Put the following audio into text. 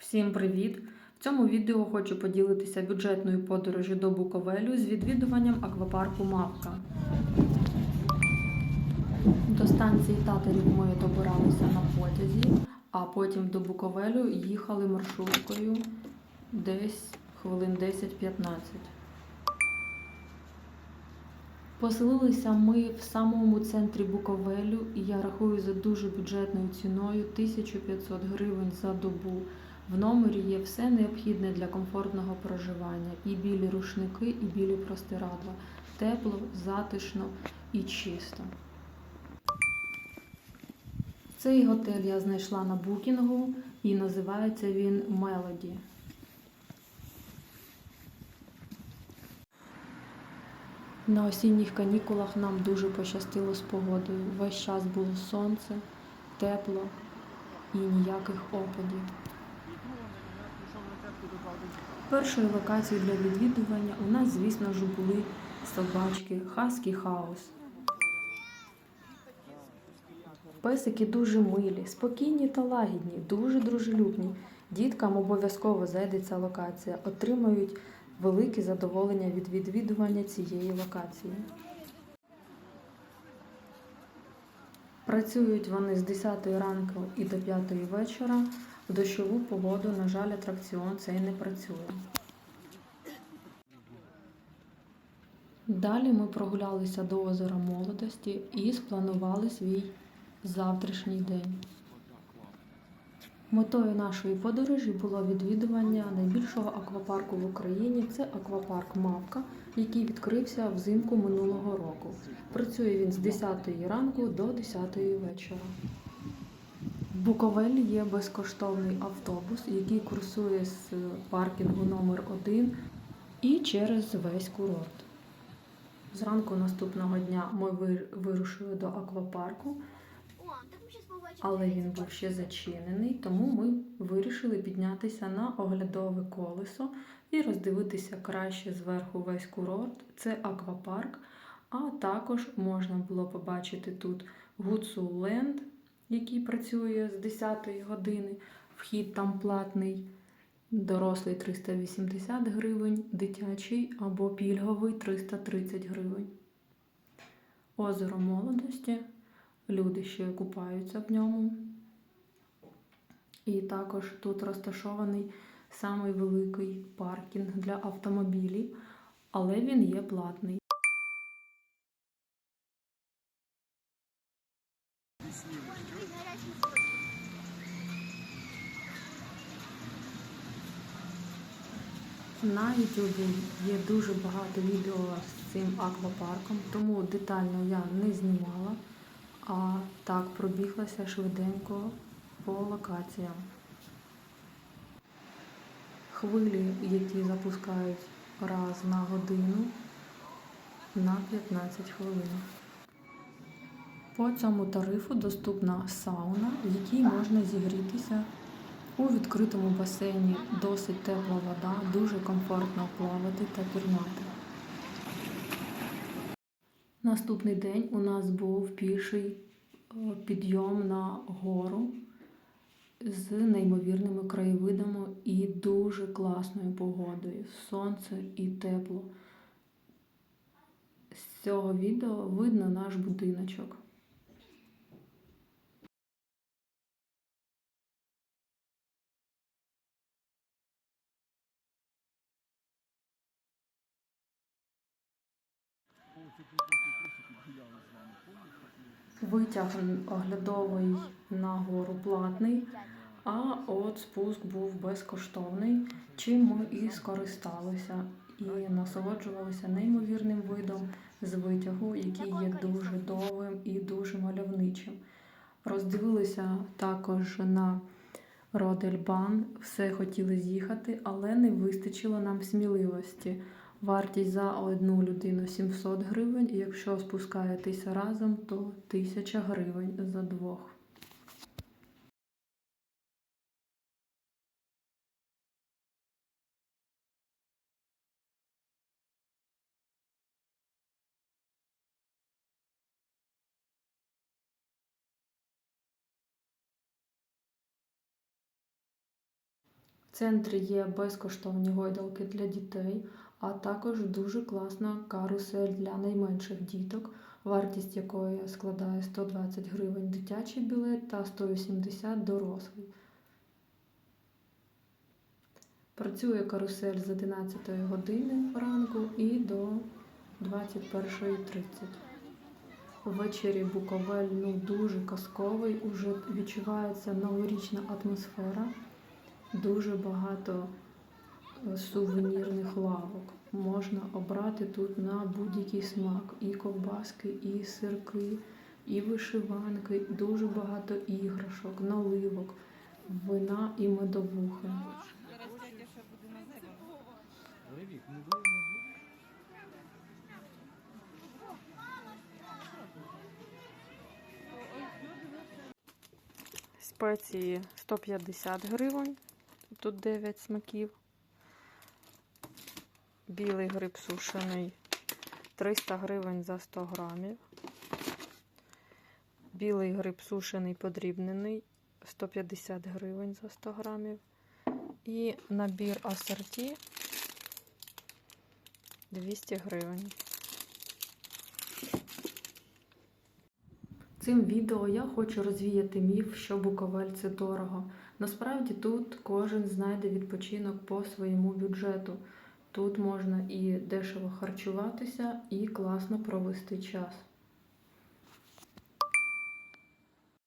Всім привіт! В цьому відео хочу поділитися бюджетною подорожю до Буковелю з відвідуванням аквапарку Мавка. До станції Татарів ми добиралися на потязі, а потім до Буковелю їхали маршруткою десь хвилин 10-15. Поселилися ми в самому центрі Буковелю, і я рахую за дуже бюджетною ціною 1500 гривень за добу. В номері є все необхідне для комфортного проживання: і білі рушники, і білі простирадла. Тепло, затишно і чисто. Цей готель я знайшла на букінгу і називається він Мелоді. На осінніх канікулах нам дуже пощастило з погодою. Весь час було сонце, тепло і ніяких опадів. Першою локацією для відвідування у нас, звісно ж, були собачки Хаскі Хаус. Песики дуже милі, спокійні та лагідні, дуже дружелюбні. Діткам обов'язково зайде ця локація, отримають велике задоволення від відвідування цієї локації. Працюють вони з 10 ранку і до 5 вечора. В дощову погоду, на жаль, атракціон цей не працює. Далі ми прогулялися до озера молодості і спланували свій завтрашній день. Метою нашої подорожі було відвідування найбільшого аквапарку в Україні. Це аквапарк Мавка, який відкрився взимку минулого року. Працює він з 10 ранку до 10 вечора. В Буковелі є безкоштовний автобус, який курсує з паркінгу номер 1 і через весь курорт. Зранку наступного дня ми вирушили до аквапарку, але він був ще зачинений, тому ми вирішили піднятися на оглядове колесо і роздивитися краще зверху весь курорт. Це аквапарк. А також можна було побачити тут Гуцул Ленд, який працює з 10 години. Вхід там платний. Дорослий 380 гривень, дитячий або пільговий 330 гривень. Озеро молодості. Люди ще купаються в ньому. І також тут розташований самий великий паркінг для автомобілів, але він є платний. На YouTube є дуже багато відео з цим аквапарком, тому детально я не знімала, а так пробіглася швиденько по локаціям. Хвилі, які запускають раз на годину на 15 хвилин. По цьому тарифу доступна сауна, в якій можна зігрітися у відкритому басейні досить тепла вода, дуже комфортно плавати та пірнати. Наступний день у нас був піший е, підйом на гору з неймовірними краєвидами і дуже класною погодою. Сонце і тепло. З цього відео видно наш будиночок. Витяг оглядовий на гору платний, а от спуск був безкоштовний, чим ми і скористалися і насолоджувалися неймовірним видом з витягу, який є дуже довгим і дуже мальовничим. Роздивилися також на Родельбан, все хотіли з'їхати, але не вистачило нам сміливості. Вартість за одну людину 700 гривень, і якщо спускаєтеся разом, то 1000 гривень за двох. В центрі є безкоштовні гойдалки для дітей, а також дуже класна карусель для найменших діток, вартість якої складає 120 гривень дитячий білет та 180 дорослий. Працює карусель з 11 години ранку і до 21.30. Ввечері Буковель ну, дуже казковий, уже відчувається новорічна атмосфера, дуже багато сувенірних лавок. Можна обрати тут на будь-який смак. І ковбаски, і сирки, і вишиванки, дуже багато іграшок, наливок, вина і медовухи. Спеції 150 гривень. Тут 9 смаків. Білий гриб сушений 300 гривень за 100 грамів. Білий гриб сушений подрібнений 150 гривень за 100 грамів. І набір асорті 200 гривень. Цим відео я хочу розвіяти міф, що Буковель це дорого. Насправді тут кожен знайде відпочинок по своєму бюджету. Тут можна і дешево харчуватися, і класно провести час.